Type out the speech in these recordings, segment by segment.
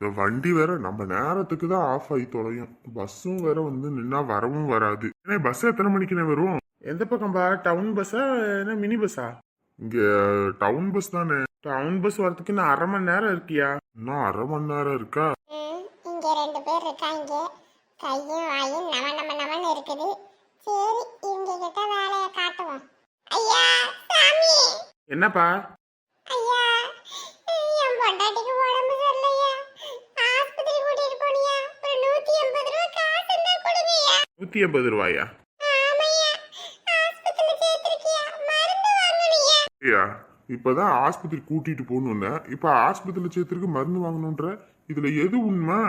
இந்த வண்டி வேற நம்ம நேரத்துக்கு தான் ஆஃப் ஆகி தொலையும். பஸ்ஸும் வேற வந்து நின்னா வரவும் வராது. ஏன்னா பஸ் எத்தனை மணிக்குண்ணே வரும்? எந்த பக்கம்பா டவுன் பஸ்ஸா என்ன மினி பஸ்ஸா இங்க டவுன் பஸ் தானே. டவுன் பஸ் வரதுக்கு இன்னும் அரை மணி நேரம் இருக்கியா? இன்னும் அரை மணி நேரம் இருக்கா? இங்க ரெண்டு பேர் இருக்காங்க. கையும் வாயும் நம நம நமன்னு இருக்குது. சரி இவங்க கிட்ட வேலையை காட்டுவோம். ஐயா சாமி! என்னப்பா? ஐயா என் பொண்டாட்டிக்கு உடம்பு சரியில்லையா ஆஸ்பத்திரி கூட்டிட்டு போனியா ஒரு நூத்தி எண்பது ரூபா காசு இருந்தா கொடுங்கய்யா நூத்தி எண்பது ரூபாயா? ஐயா இப்போதான் ஆஸ்பத்திரி கூட்டிட்டு போகணும்னு இப்ப ஆஸ்பத்திரியில சேர்த்துக்கு மருந்து வாங்கணுன்ற இதுல எது உண்மை?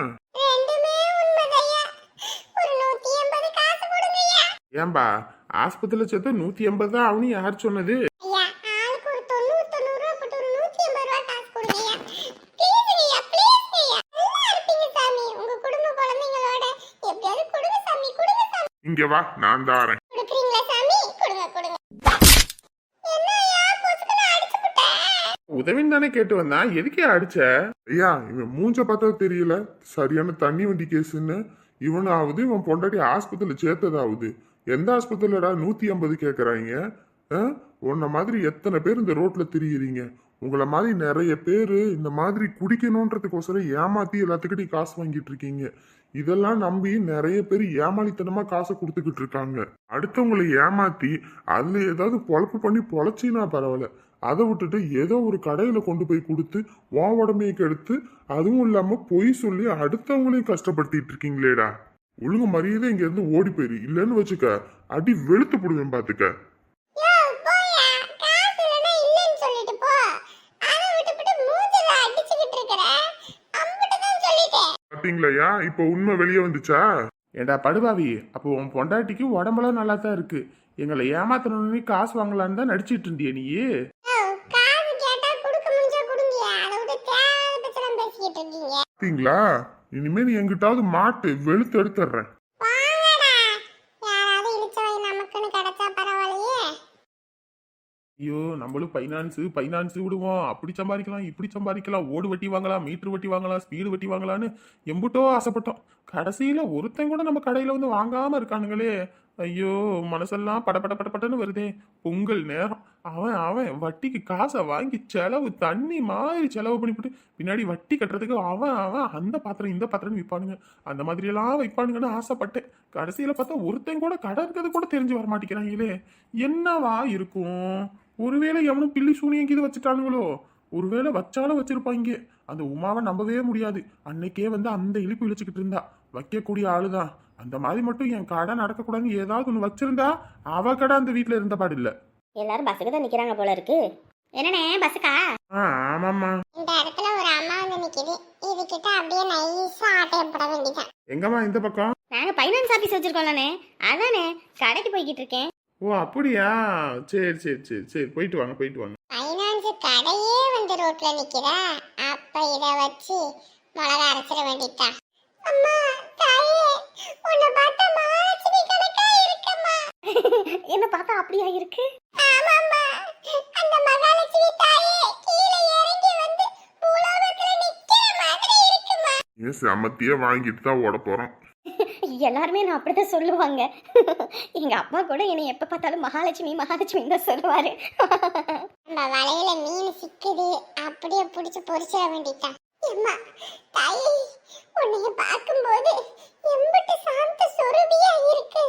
ஏன்பா ஆஸ்பத்திரியில் சேர்த்தா நூத்தி எண்பது தான் அவனு யார் சொன்னது ஐயா ஆளுக்கு ஒரு தொண்ணூறு தொண்ணூறு ரூபா போட்டு ஒரு நூத்தி எண்பது ரூபா காசு கொடுங்கய்யா ப்ளீஸ்ங்கய்யா ப்ளீஸ்ங்கய்யா நல்லா இருப்பீங்க சாமி உங்க குடும்ப குழந்தைங்களோட எப்படியாவது கொடுங்க சாமி கொடுங்க சாமி இங்க வா நான் தாரேன். உதவின்னு தானே கேட்டு வந்தான் எதுக்கே அடிச்ச? ஐயா இவன் மூஞ்ச பார்த்தா தெரியல. சரியான தண்ணி வண்டி கேஸுன்னு. இவனாவது இவன் பொண்டாட்டி ஆஸ்பத்திரியில சேர்த்ததாவது. எந்த ஆஸ்பத்திரிலடா நூத்தி ஐம்பது கேக்குறாங்க? ஆ? உன்ன மாதிரி எத்தனை பேர் இந்த ரோட்ல திரியுறீங்க? உங்களை மாதிரி நிறைய பேர் இந்த மாதிரி குடிக்கணுன்றதுக்கோசரம் ஏமாத்தி எல்லாத்துக்கிட்டையும் காசு வாங்கிட்டு இருக்கீங்க. இதெல்லாம் நம்பி நிறைய பேர் ஏமாளித்தனமா காசை கொடுத்துக்கிட்டு இருக்காங்க. அடுத்தவங்களை ஏமாத்தி அதுல ஏதாவது பொழப்பு பண்ணி பொழைச்சின்னா பரவாயில்ல. அதை விட்டுட்டு ஏதோ ஒரு கடையில் கொண்டு போய் கொடுத்து வா உடமையை கெடுத்து அதுவும் இல்லாமல் பொய் சொல்லி அடுத்தவங்களையும் கஷ்டப்படுத்திட்டு இருக்கீங்களேடா. ஒழுங்கு மரியாதை இங்கேருந்து ஓடி போயிரு. இல்லைன்னு வச்சுக்க அடி வெளுத்து போடுவேன் பார்த்துக்க யோ போயா காசு இல்லைன்னா இல்லைன்னு சொல்லிட்டு போ அதை விட்டுவிட்டு மூஞ்சில அடிச்சுக்கிட்டு இருக்கிற அம்பிட்டு தான் பாத்தீங்களையா? இப்ப உண்மை வெளியே வந்துச்சா? ஏண்டா படுபாவி அப்போ உன் பொண்டாட்டிக்கு உடம்பெல்லாம் நல்லா தான் இருக்கு. எங்களை ஏமாத்தணும்னு காசு வாங்கலான்னு தான் நடிச்சிட்டு இருந்தியே நீ. பாத்தீங்களா? இனிமே நீ எங்கிட்டாவது மாட்டு வெளுத்து எடுத்துடுறேன் ஐயோ நம்மளும் ஃபைனான்ஸு ஃபைனான்ஸு விடுவோம். அப்படி சம்பாதிக்கலாம் இப்படி சம்பாதிக்கலாம். ஓடு வட்டி வாங்கலாம் மீட்ரு வட்டி வாங்கலாம் ஸ்பீடு வட்டி வாங்கலான்னு எம்புட்டோ ஆசைப்பட்டோம். கடைசியில் ஒருத்தன் கூட நம்ம கடையில் வந்து வாங்காமல் இருக்கானுங்களே. ஐயோ மனசெல்லாம் படபட படபடன்னு வருதே. பொங்கல் நேரம். அவன் அவன் வட்டிக்கு காசை வாங்கி செலவு தண்ணி மாதிரி செலவு பண்ணிவிட்டு பின்னாடி வட்டி கட்டுறதுக்கு அவன் அவன் அந்த பாத்திரம் இந்த பாத்திரம்னு விற்பானுங்க அந்த மாதிரியெல்லாம் வைப்பானுங்கன்னு ஆசைப்பட்டேன். கடைசியில் பார்த்தா ஒருத்தன் கூட கடை இருக்கிறது கூட தெரிஞ்சு வர மாட்டேங்கிறாங்களே. என்னவா இருக்கும்? ஒருவேளை எவனும் பில்லி சூனியம் கீது வச்சுட்டானுங்களோ? ஒருவேளை வச்சாலும் வச்சிருப்பாங்க. அந்த உமாவை நம்பவே முடியாது. அன்னைக்கே வந்து அந்த இழிப்பு இழிச்சுக்கிட்டு இருந்தா. வைக்கக்கூடிய ஆளுதான். அந்த மாதிரி மட்டும் என் கடை நடக்கக்கூடாதுன்னு ஏதாவது ஒன்று வச்சிருந்தா அவ கடை அந்த வீட்டில் இருந்த பாடு இல்லை. எல்லாரும் பஸ்ஸுக்கு தான் நிக்கிறாங்க போல இருக்கு. என்னண்ணே பஸ்ஸுக்கா? ஆ ஆமாம்மா. இந்த இடத்துல ஒரு அம்மா வந்து நிக்குது. இது கிட்ட அப்படியே நைஸா ஆட்டையப்பட வேண்டியதான் எங்கம்மா இந்த பக்கம்? நாங்க ஃபைனான்ஸ் ஆபீஸ் வச்சிருக்கோம்லண்ணே. அதானே கடைக்கு போய்கிட்டு இருக்கேன். ஓ அப்படியா? சரி சரி சரி சரி போயிட்டு வாங்க போயிட்டு வாங்க. ஃபைனான்ஸ் கடையே வந்து ரோட்ல நிக்குதா? அப்ப இத வச்சு மிளகா அரைச்சிட வேண்டியதா அம்மா தாயே உன்னை பார்த்தா மகாலட்சுமி கணக்கா இருக்கம்மா. என்ன பார்த்தா அப்படியா இருக்கு? ஆமாம்மா. அந்த மகாலட்சுமி தாயே கீழே இறங்கி வந்து பூலோகத்துல நிக்கிற மாதிரி இருக்குமா ஏன் செமத்தியே வாங்கிட்டு தான் ஓட போறோம் எல்லாருமே நான் அப்படிதான் சொல்லுவாங்க. எங்க அப்பா கூட என்னை எப்ப பார்த்தாலும் மகாலட்சுமி மகாலட்சுமி தான் சொல்லுவாரு. நம்ம வலையில மீன் சிக்குது. அப்படியே பிடிச்சு பொரிச்சிட வேண்டியதான் அம்மா தாயே உன்னைய பார்க்கும்போது எம்பிட்டு சாந்த சொரூபியா இருக்கு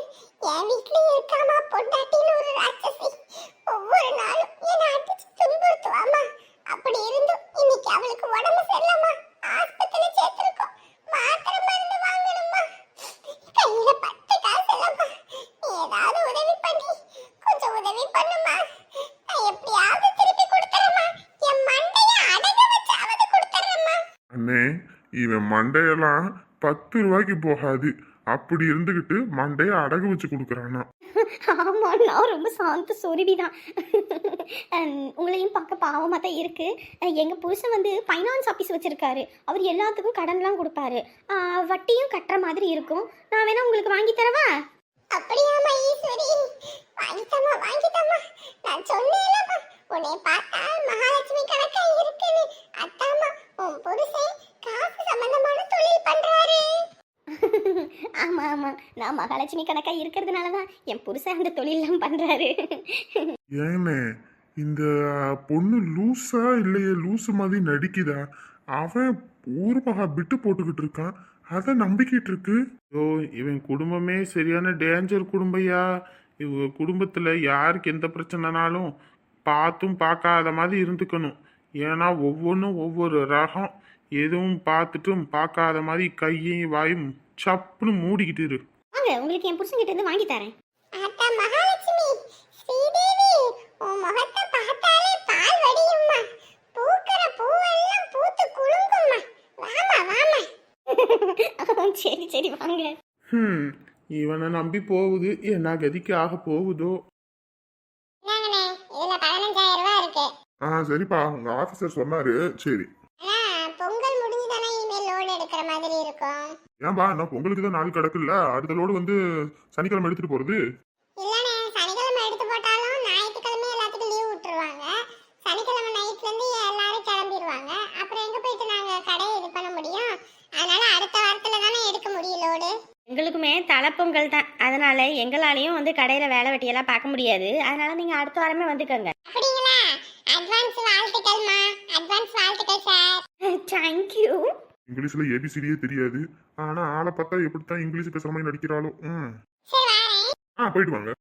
என் வீட்லயும் இருக்காமா பொண்டாட்டின்னு ஒரு ராட்சசி ஒவ்வொரு நாளும் என்னை அடிச்சு துன்புறுத்துவாமா அப்படி இருந்தும் இன்னைக்கு அவளுக்கு உடம்பு சரியில்லாமா ஆஸ்பத்திரி சேர்த்திருக்கோம் மாத்திரை மருந்து வாங்கணுமா கையில பத்து காசு இல்லம்மா ஏதாவது உதவி பண்ணி கொஞ்சம் உதவி பண்ணுமா நான் எப்படியாவது திருப்பி கொடுத்துறேம்மா என் மண்டைய அடகு வச்சாவது கொடுத்துறேம்மா அண்ணே இவன் மண்டையெல்லாம் பத்து ரூபாய்க்கு போகாது. அப்படி இருந்துகிட்டு மண்டைய அடகு வச்சு கொடுக்குறானா. ஆமா நான் ரொம்ப சாந்த சொருபி தான் உங்களையும் பார்க்க பாவமாக தான் இருக்கு. அஹ், எங்க புருஷன் வந்து ஃபைனான்ஸ் ஆஃபீஸ் வச்சிருக்காரு. அவர் எல்லாத்துக்கும் கடன்லாம் கொடுப்பாரு. வட்டியும் கட்டுற மாதிரி இருக்கும். நான் வேணா உங்களுக்கு வாங்கி தரவா? அப்படியாம்மா ஈஸ்வரி. வாங்கித்தம்மா வாங்கித்தம்மா. நான் சொன்னேன்லம்மா. உன்னை பார்த்தா மகாலட்சுமி கணக்கா இருக்குன்னு அத்தாம்மா உன் புருஷன் காசு சம்பந்தமான தொழில் பண்றாரு ஆமா ஆமா நான் மகாலட்சுமி கணக்கா இருக்கிறதுனால தான் என் புருஷன் அந்த தொழிலெல்லாம் பண்றாரு. ஏண்ணே இந்த பொண்ணு லூஸா இல்லையே லூசு மாதிரி நடிக்குதா? அவன் ஊர் மகா பிட்டு போட்டுக்கிட்டு இருக்கான். அதை நம்பிக்கிட்டு இருக்கு. ஐயோ இவன் குடும்பமே சரியான டேஞ்சர் குடும்பையா? இவ குடும்பத்துல யாருக்கு எந்த பிரச்சனைனாலும் பார்த்தும் பார்க்காத மாதிரி இருந்துக்கணும். ஏன்னா ஒவ்வொன்றும் ஒவ்வொரு ரகம். எதுவும் பார்த்துட்டும் பார்க்காத மாதிரி கையும் வாயும் சப்புன்னு மூடிக்கிட்டு இரு. வாங்க உங்களுக்கு என் புருஷன் கிட்ட இருந்து வாங்கி தரேன். ஆத்தா மகாலட்சுமி ஸ்ரீதேவி உன் முகத்தை பார்த்தாலே பால் வடியும்மா. பூக்கிற பூவெல்லாம் பூத்து குலுங்கும்மா. வாமா வாமா. சரி சரி வாங்க. ஹம், இவனை நம்பி போகுது. என்ன கதிக்கு ஆக போகுதோ? என்னங்கண்ணே இதுல பதினஞ்சாயிரம் ரூபாய் இருக்கு. ஆ சரிப்பா உங்க ஆபீசர் சொன்னாரு. சரி. ஏன்பா நான் பொங்கலுக்கு தான் நாள் கிடக்குல்ல? அடுத்த லோடு வந்து சனிக்கிழமை எடுத்துட்டு போறது? இல்லண்ணே சனிக்கிழமை எடுத்து போட்டாலும் ஞாயிற்றுக்கிழமை எல்லாத்துக்கும் லீவ் விட்டுருவாங்க. சனிக்கிழமை நைட்ல இருந்து எல்லாரும் கிளம்பிடுவாங்க அப்புறம் எங்க போயிட்டு நாங்க கடையை இது பண்ண முடியும்? அதனால அடுத்த வாரத்துல தானே எடுக்க முடியும் லோடு எங்களுக்குமே தலைப்பொங்கல் தான். அதனால எங்களாலையும் வந்து கடையில வேலை வெட்டியெல்லாம் பார்க்க முடியாது. அதனால நீங்க அடுத்த வாரமே வந்துக்கோங்க. அப்படிங்களா? அட்வான்ஸ் வாழ்த்துக்கள்மா. அட்வான்ஸ் வாழ்த்துக்கள் சார் தேங்க்யூ இங்கிலீஷ்ல ஏபிசிடியே தெரியாது. ஆனா ஆளை பார்த்தா எப்படித்தான் இங்கிலீஷ் பேசுற மாதிரி நடிக்கிறாளோ. ம். ஆ போயிட்டு வாங்க.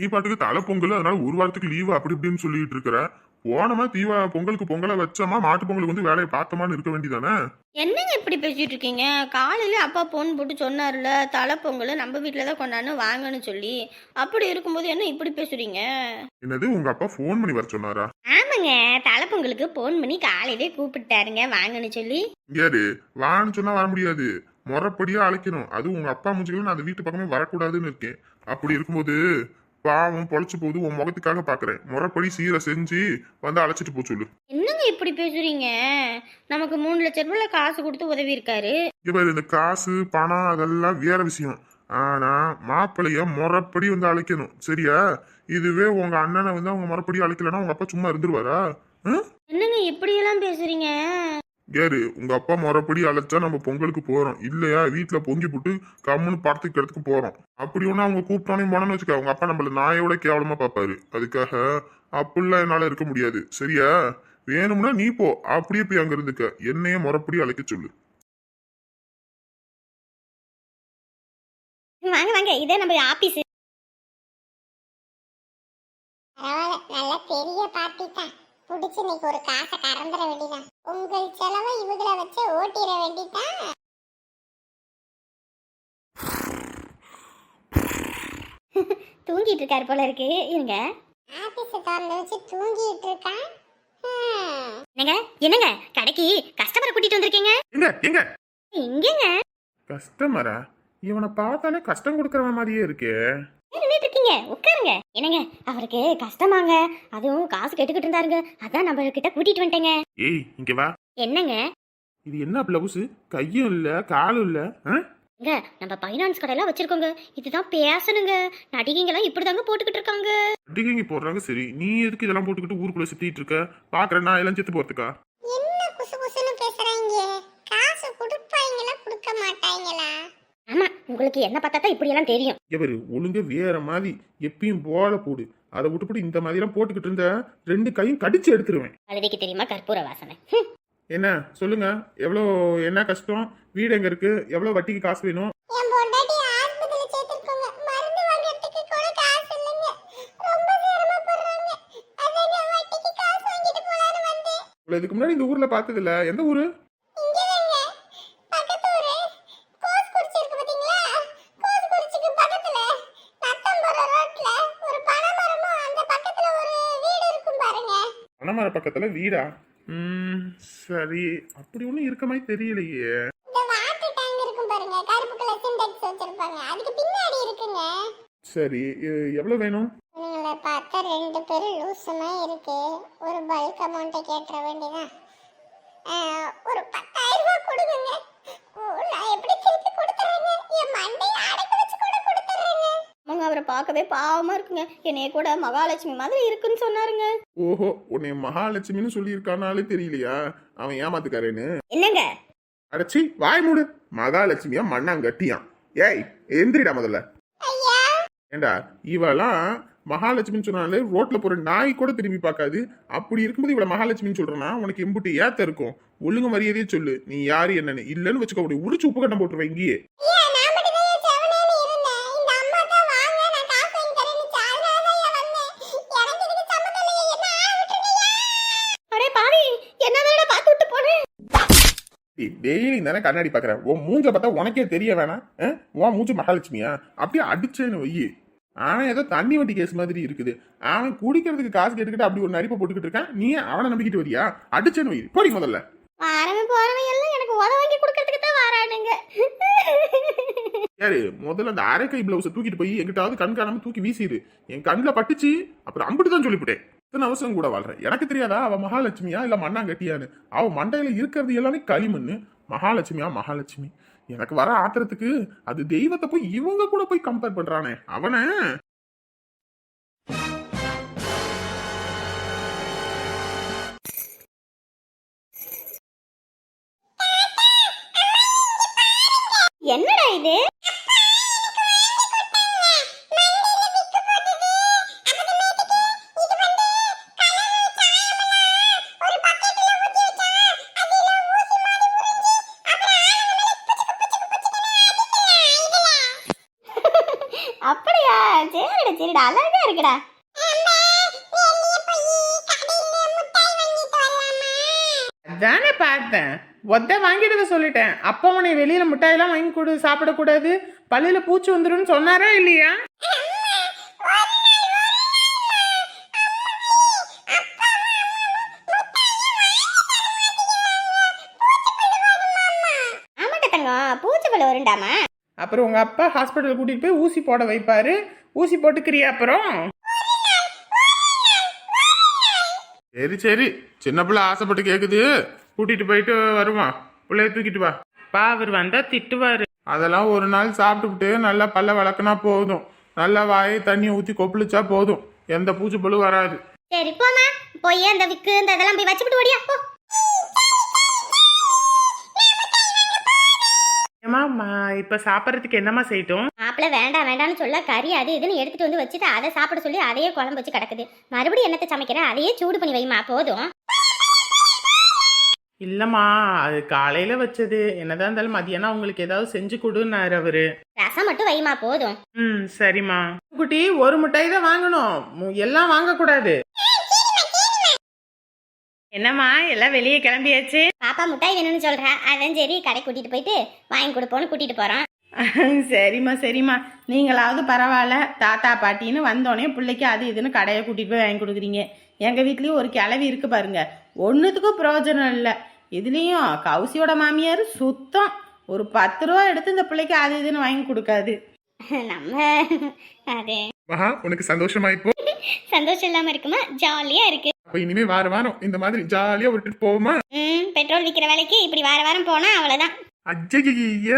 நீ பாட்டுக்கு தலை பொங்கல் அதனால ஒரு வாரத்துக்கு லீவு அப்படி இப்படின்னு சொல்லிட்டு இருக்கிற? போனமா தீவா பொங்கலுக்கு பொங்கலை வச்சோமா? மாட்டு பொங்கலுக்கு வந்து வேலையை பார்த்தோமான்னு இருக்க வேண்டியதானே? என்னங்க இப்படி பேசிட்டு இருக்கீங்க? காலையில அப்பா போன் போட்டு சொன்னார்ல தலைப்பொங்கல் நம்ம வீட்டில் தான் கொண்டாந்து வாங்கன்னு சொல்லி. அப்படி இருக்கும்போது என்ன இப்படி பேசுறீங்க? என்னது உங்க அப்பா ஃபோன் பண்ணி வர சொன்னாரா? ஆமாங்க தலைப்பொங்கலுக்கு போன் பண்ணி காலையிலே கூப்பிட்டாருங்க வாங்கன்னு சொல்லி. யாரு? வான்னு சொன்னா வர முடியாது. முறைப்படியா அழைக்கணும். அது உங்க அப்பா மூஞ்சிகளும் நான் அந்த வீட்டு பக்கமே வரக்கூடாதுன்னு இருக்கேன். அப்படி இருக்கும்போது பாவம் பொழைச்சு போகுது உன் முகத்துக்காக பாக்குறேன். முறைப்படி சீரை செஞ்சு வந்து அழைச்சிட்டு போ சொல்லு. என்னங்க இப்படி பேசுறீங்க? நமக்கு மூணு லட்ச ரூபாய்ல காசு கொடுத்து உதவி இருக்காரு. இவர் இந்த காசு பணம் அதெல்லாம் வேற விஷயம். ஆனா மாப்பிள்ளைய முறைப்படி வந்து அழைக்கணும். சரியா? இதுவே உங்க அண்ணனை வந்து அவங்க முறைப்படி அழைக்கலன்னா உங்க அப்பா சும்மா இருந்துருவாரா? ம்? என்னங்க இப்படியெல்லாம் பேசுறீங்க? யாரு உங்க அப்பா முறைப்படி அழைச்சா நம்ம பொங்கலுக்கு போறோம். இல்லையா? வீட்டுல பொங்கி போட்டு கம்முன்னு படத்துக்கு இடத்துக்கு போறோம். அப்படி ஒண்ணு அவங்க கூப்பிட்டானே போனோம்னு வச்சுக்க அவங்க அப்பா நம்மள நாயோட கேவலமா பாப்பாரு அதுக்காக அப்படிலாம் என்னால இருக்க முடியாது. சரியா? வேணும்னா நீ போ. அப்படியே போய் அங்க இருந்துக்க. என்னைய முறைப்படி அழைக்க சொல்லு. வாங்க வாங்க. இதே நம்ம ஆபீஸ் நல்ல பெரிய பார்ட்டி தான். புடிச்சு இன்னைக்கு ஒரு காசை கறந்துட வேண்டியதான் உங்கள் செலவை இவங்களை வச்சு ஓட்டிட வேண்டியதான் தூங்கிட்டு இருக்காரு போல இருக்கு. இருங்க. ஆபீஸ் திறந்து வச்சு தூங்கிட்டு இருக்கான். ஹம். என்னங்க? என்னங்க? கடைக்கு கஸ்டமரை கூட்டிட்டு வந்திருக்கீங்க? எங்க? எங்க? இங்கங்க. கஸ்டமரா? இவனை பார்த்தாலே கஷ்டம் கொடுக்கறவன் மாதிரியே இருக்கே. உட்காருங்க என்னங்க அவருக்கு கஷ்டமாங்க. அதுவும் காசு கேட்டுக்கிட்டு இருந்தாருங்க. அதான் நம்ம கிட்ட கூட்டிட்டு வந்துட்டேங்க. ஏய் இங்க வா. என்னங்க? இது என்ன பிளவுஸ்? கையும் இல்ல காலும் இல்ல? இங்க நம்ம பைனான்ஸ் கடையெல்லாம் வச்சிருக்கோங்க. இதுதான் பேசணுங்க. நடிகைங்கெல்லாம் இப்படிதாங்க போட்டுக்கிட்டு இருக்காங்க. அடிக்கங்க போடுறாங்க சரி. நீ எதுக்கு இதெல்லாம் போட்டுக்கிட்டு ஊருக்குள்ள சுத்திட்டு இருக்க? பாக்குறேன் நான் எல்லாம் செத்து போறதுக்கா என்ன குசு குசுன்னு பேசுறாங்க காசு கொடுப்பாங்களா கொடுக்க மாட்டாங்களா ஆமா உங்களுக்கு என்ன பார்த்தா தான் இப்படி எல்லாம் தெரியும் இவரு ஒழுங்க வேற மாதிரி எப்பயும் போல போடு. அதை விட்டுப்பட்டு இந்த மாதிரி எல்லாம் போட்டுக்கிட்டு இருந்த ரெண்டு கையும் கடிச்சு எடுத்துருவேன். கழுதைக்கு தெரியுமா கற்பூர வாசனை? ஹம். என்ன சொல்லுங்க எவ்வளோ என்ன கஷ்டம்? வீடு எங்க இருக்கு? எவ்வளோ வட்டிக்கு காசு வேணும்? என் பொண்டாட்டி ஆஸ்பத்திரி சேர்த்திருக்கோங்க. மருந்து வாங்குறதுக்கு கூட காசு இல்லைங்க. ரொம்ப சிரமப்படுறாங்க. அதான் நான் வட்டிக்கு காசு வாங்கிட்டு போலான்னு வந்தேன். இவ்வளோ இதுக்கு முன்னாடி இந்த ஊர்ல பார்த்தது இல்ல எந்த ஊரு இங்கதாங்க பக்கத்து ஊரு கோஸ்குறிச்சி இருக்கு பாத்தீங்களா கோஸ்குறிச்சிக்கு பக்கத்துல நத்தம்பரம் ரோட்ல ஒரு பனைமரமும் அந்த பக்கத்துல ஒரு வீடு இருக்கும் பாருங்க பணமர பக்கத்துல வீடா? ம் சரி. அப்படி ஒன்றும் இருக்க மாதிரி தெரியலையே. இந்த வாட்டர் டேங்க் இருக்கும் பாருங்க கருப்பு கலர் சிண்டெக்ஸ் வச்சிருப்பாங்க. அதுக்கு பின்னாடி இருக்குங்க. சரி எவ்வளோ வேணும்? இவங்களை பார்த்தா ரெண்டு பேரும் லூசுமா இருக்கு. ஒரு பல்க் அமௌண்ட்டை கேட்டுற வேண்டியதான் ஒரு பத்தாயிரம் ரூபாய் கொடுங்க நான் எப்படி திருப்பி கொடுத்துறேங்க என் மண்டையை அடக்க வச்சு கூட கொடுத்துறேங்க அவங்க அவரை பார்க்கவே பாவமா இருக்குங்க. என்னைய கூட மகாலட்சுமி மாதிரி இருக்குன்னு சொன்னாருங்க. ஓஹோ உன்னை மகாலட்சுமின்னு சொல்லியிருக்கானாலே தெரியலையா? அவன் ஏமாத்துக்காரேன்னு. என்னங்க? அடைச்சி வாய் மூடு. மகாலட்சுமியா மண்ணாங்கட்டியான் ஏய் எந்திரிடா முதல்ல. ஏண்டா இவெல்லாம் மகாலட்சுமின்னு சொன்னாலே ரோட்ல போற நாய் கூட திரும்பி பார்க்காது. அப்படி இருக்கும்போது இவள மகாலட்சுமின்னு சொல்றனா உனக்கு எம்புட்டு ஏத்த இருக்கும். ஒழுங்கு மரியாதையே சொல்லு. நீ யாரு என்னன்னு இல்லன்னு வச்சுக்க. முடியும் உரிச்சு உப்பு கட்டம் போட்டுருவேன் இங்கேயே ஐயா, நான் மட்டும்தான் ஏன் செவனேன்னு இருந்தேன். இந்த அம்மா தான் வாங்க, நான் காசு வாங்கி தரேன்னுச்சு. அதனால தான் ஏன் வந்தேன். எனக்கு இதுக்கு சம்மந்தம் இல்லையே. என்ன ஆள விட்டுருங்கய்யா. அடே பாவி என்னதான பார்த்து விட்டு போனேன் டெய்லி தானே கண்ணாடி பாக்குறேன் உன் மூஞ்ச பார்த்தா உனக்கே தெரிய வேணாம்? உன் மூஞ்ச மகாலட்சுமியா? அப்படியே அடிச்சேன்னு வையி அவன் ஏதோ தண்ணி வண்டி கேஸ் மாதிரி இருக்குது. அவன் குடிக்கிறதுக்கு காசு கேட்டுக்கிட்டு அப்படி ஒரு நடிப்பை போட்டுக்கிட்டு இருக்கான். நீ அவனை நம்பிக்கிட்டு வரியா? அடிச்சேன்னு வை. போடி முதல்ல. வரவன் போறவன் எல்லாம் எனக்கு உத வாங்கி கொடுக்கறதுக்கு தான் வரானுங்க. யாரு? முதல்ல அந்த அரைக்கை பிளவுஸை தூக்கிட்டு போய் எங்கிட்டாவது கண் காணாம தூக்கி வீசிடு. என் கண்ணில் பட்டுச்சு. அப்புறம் அம்பிட்டு தான் சொல்லிவிட்டேன் இத்தனை அவசரம் கூட வாழ்கிறேன் எனக்கு தெரியாதா? அவ மகாலட்சுமியா? இல்ல மண்ணாங்கட்டியான்னு? அவ மண்டையில இருக்கிறது எல்லாமே களிமண்ணு. மகாலட்சுமியா? மகாலட்சுமி. எனக்கு வர ஆத்திரத்துக்கு அது தெய்வத்தை போய் இவங்க கூட போய் கம்பேர் பண்றானே. அவனை சரிடா சரிடா. அழகா இருக்குடா. அதானே பார்த்தேன். ஒத்த வாங்கிடுத சொல்லிட்டேன். அப்பா உன்னை வெளியில மிட்டாயெல்லாம் வாங்கி கொடு சாப்பிடக்கூடாது பல்லுல பூச்சி வந்துரும்னு சொன்னாரா இல்லையா? அப்புறம் உங்க அப்பா ஹாஸ்பிட்டல் கூட்டிட்டு போய் ஊசி போட வைப்பாரு. ஊசி போட்டுக்கிறியா அப்புறம்? சரி சரி. சின்ன பிள்ளை ஆசைப்பட்டு கேக்குது. கூட்டிட்டு போயிட்டு வருவான் பிள்ளைய தூக்கிட்டு வா. பா அவர் வந்தா திட்டுவாரு. அதெல்லாம் ஒரு நாள் சாப்பிட்டுவிட்டு நல்லா பல்ல வளர்க்குனா போதும். நல்லா வாயை தண்ணியை ஊற்றி கொப்பளிச்சா போதும். எந்த பூச்சிப்புழும் வராது. சரி போமா போய் அந்த விக்கு இந்த இதெல்லாம் போய் வச்சுட்டு ஓடியா. போ. ஏமா மா- இப்ப சாப்பிட்றதுக்கு என்னம்மா செய்யட்டும்? மாப்பிள்ள வேண்டாம் வேண்டாம்னு சொல்ல கறி அது இதுன்னு எடுத்துட்டு வந்து வச்சுட்டு அதை சாப்பிட சொல்லி அதையே குழம்பு வச்சு கிடக்குது. மறுபடியும் என்னத்தை சமைக்கிறேன் அதையே சூடு பண்ணி வைமா போதும். இல்லம்மா அது காலையில வச்சது. என்னதான் இருந்தாலும் மதியானம் உங்களுக்கு ஏதாவது செஞ்சு கொடுன்னாரு அவரு. ரசம் மட்டும் வைமா போதும். ம் சரிம்மா. குட்டி ஒரு மிட்டாய் தான் வாங்கணும். மு- எல்லாம் வாங்கக்கூடாது. என்னம்மா எல்லாம் வெளியே கிளம்பியாச்சு? பாப்பா முட்டாய் வேணும்னு சொல்றா. அதான் சரி கடை கூட்டிட்டு போயிட்டு வாங்கி கொடுப்போன்னு கூட்டிட்டு போறோம். சரிம்மா சரிம்மா. நீங்களாவது பரவாயில்ல. தாத்தா பாட்டின்னு வந்தோடனே பிள்ளைக்கு அது இதுன்னு கடையை கூட்டிட்டு போய் வாங்கி கொடுக்குறீங்க. எங்கள் வீட்லேயும் ஒரு கிளவி இருக்கு பாருங்க. ஒன்றுத்துக்கும் பிரயோஜனம் இல்லை. இதுலேயும் கௌசியோட மாமியார் சுத்தம். ஒரு பத்து ரூபா எடுத்து இந்த பிள்ளைக்கு அது இதுன்னு வாங்கி கொடுக்காது. நம்ம அது. உனக்கு சந்தோஷமா இப்போ? சந்தோஷம் இல்லாம இருக்குமா? ஜாலியா இருக்கு. அப்ப இனிமே வார வாரம் இந்த மாதிரி ஜாலியா விட்டுட்டு போவோமா? ம் பெட்ரோல் விற்கிற வேலைக்கு இப்படி வார வாரம் போனா அவ்வளவுதான். அஜய்ய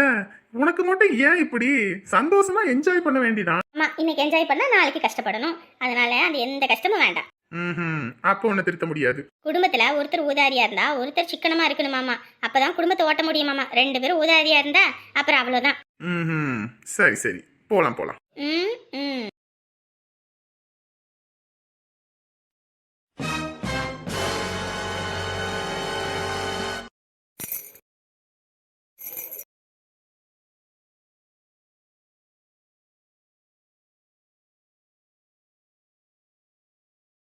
உனக்கு மட்டும் ஏன் இப்படி? சந்தோஷமா என்ஜாய் பண்ண வேண்டியதான் ஆமா இன்னைக்கு என்ஜாய் பண்ணா நாளைக்கு கஷ்டப்படணும். அதனால அது எந்த கஷ்டமும் வேண்டாம். ம் அப்போ உன்னை திருத்த முடியாது. குடும்பத்துல ஒருத்தர் ஊதாரியா இருந்தா ஒருத்தர் சிக்கனமா இருக்கணுமாமா அப்பதான் குடும்பத்தை ஓட்ட முடியுமாமா ரெண்டு பேரும் ஊதாரியா இருந்தா அப்புறம் அவ்வளவுதான். ம் சரி சரி. போலாம் போலாம். ம் ம்.